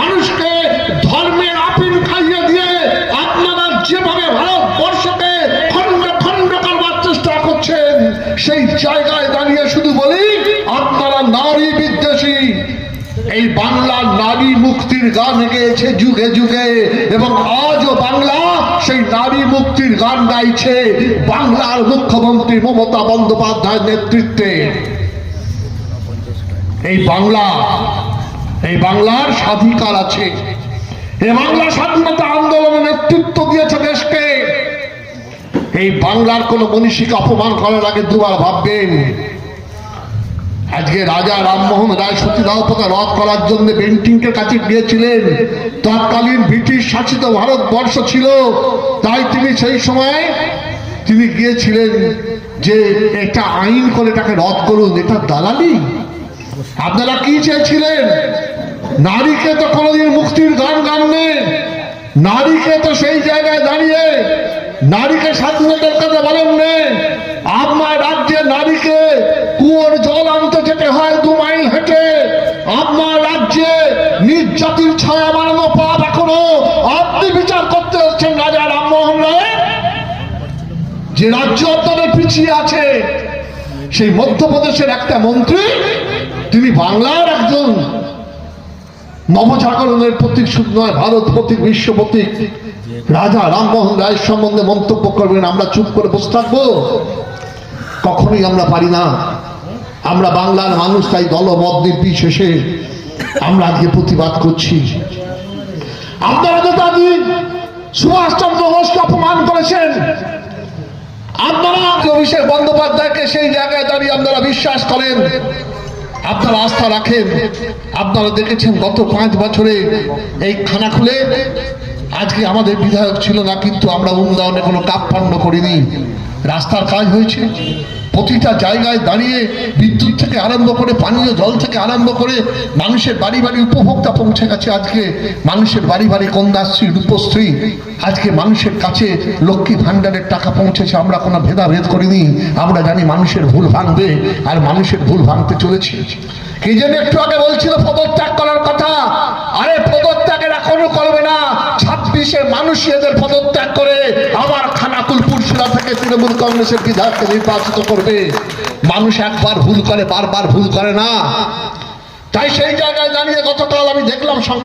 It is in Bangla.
মানুষকে ধর্মের আপিল খাইয়ে দিয়ে আপনারা যেভাবে ভারতবর্ষকে খণ্ড খণ্ড করবার চেষ্টা করছেন, সেই জায়গায় দাঁড়িয়ে শুধু বলি, আপনারা নারী বিদ্বেষী। এই বাংলার নারী মুক্তির গান গেয়েছে যুগে যুগে, এবং আজও বাংলা সেই নারী মুক্তির গান গাইছে বাংলার মুখ্যমন্ত্রী মমতা বন্দ্যোপাধ্যায়ের নেতৃত্বে। এই বাংলা এই বাংলার স্বাধিকার আছে। এই বাংলা স্বাধীনতা আন্দোলনে নেতৃত্ব দিয়েছে দেশকে। এই বাংলার কোন মনীষীকে অপমান করার আগে দুবার ভাববেন, আজকে রাজা রামমোহন রায় সতীদাহপতা রদ করার জন্য বেন্টিংকে কাছে গিয়েছিলেন। তৎকালীন ব্রিটিশ শাসিত ভারতবর্ষ ছিল, তাই তিনি সেই সময় তিনি গিয়েছিলেন যে একটা আইন করে এটাকে রদ করুন, এটা দালালি? আপনারা কি চেয়েছিলেন? নারীকে তো কোনোদিন মুক্তির গান গাননি। নারীকে তো সেই জায়গায় দাঁড়িয়ে নারীকে স্বাধীনতার কথা বলেন নে আপনার রাজ্যে নারীকে কুয়োর জল আনতে যেতে হয় দু মাইল হেঁটে। আপনার রাজ্যে নির্যাতির ছায়া বানানো পাপ এখনও আপনি বিচার করতে হচ্ছেন রাজা রামমোহন রায়। যে রাজ্য আপনাদের পিছিয়ে আছে, সেই মধ্যপ্রদেশের একটা মন্ত্রী তিনি বাংলার একজন নবজাগরণের প্রতীক শুধু নয়, ভারত প্রতীক, বিশ্ব প্রতীক। রাজা রামমোহন রায়ের সম্বন্ধে মন্তব্য করবেন, আমরা চুপ করে বসে থাকব। কখনোই আমরা পারি না। আমরা বাংলার মানুষ, তাই দলমত নির্বিশেষে আমরা আজকে প্রতিবাদ করছি। আপনারা নেতাজি সুভাষচন্দ্র বোসকে অপমান করেছেন, আপনারা অভিষেক বন্দ্যোপাধ্যায়কে সেই জায়গায় দাঁড়িয়ে আপনারা বিশ্বাস করেন। আপনারা আস্থা রাখেন, আপনারা দেখেছেন গত পাঁচ বছরে এই খানা খুলে আজকে আমাদের বিধায়ক ছিল না, কিন্তু আমরা উন্নয়নে কোনো কাপ কাপপণ্ড করিনি। রাস্তার কাজ হয়েছে। প্রতিটা জায়গায় দাঁড়িয়ে বিদ্যুৎ থেকে আরম্ভ করে, পানীয় জল থেকে আরম্ভ করে মানুষের বাড়ি বাড়ি উপভোক্তা পৌঁছে গেছে আজকে। মানুষের বাড়ি বাড়ি কন্যাশ্রী, রূপশ্রী, আজকে মানুষের কাছে লক্ষ্মী ভাণ্ডারের টাকা পৌঁছেছে। আমরা কোনো ভেদাভেদ করিনি। আমরা জানি মানুষের ভুল ভাঙবে আর মানুষের ভুল ভাঙতে চলেছে। কি যেন একটু আগে বলছিল পদত্যাগ করার কথা। আরে পদত্যাগের এখনও করবে না। ছাব্বিশে মানুষ এদের পদত্যাগ করে। পুরসুরা থেকে তৃণমূল কংগ্রেসের বিধায়ককে নির্বাচিত করবে। মানুষ একবার ভুল করে, বারবার ভুল করে না। তাই সেই জায়গায় দাঁড়িয়ে গতকাল আমি দেখলাম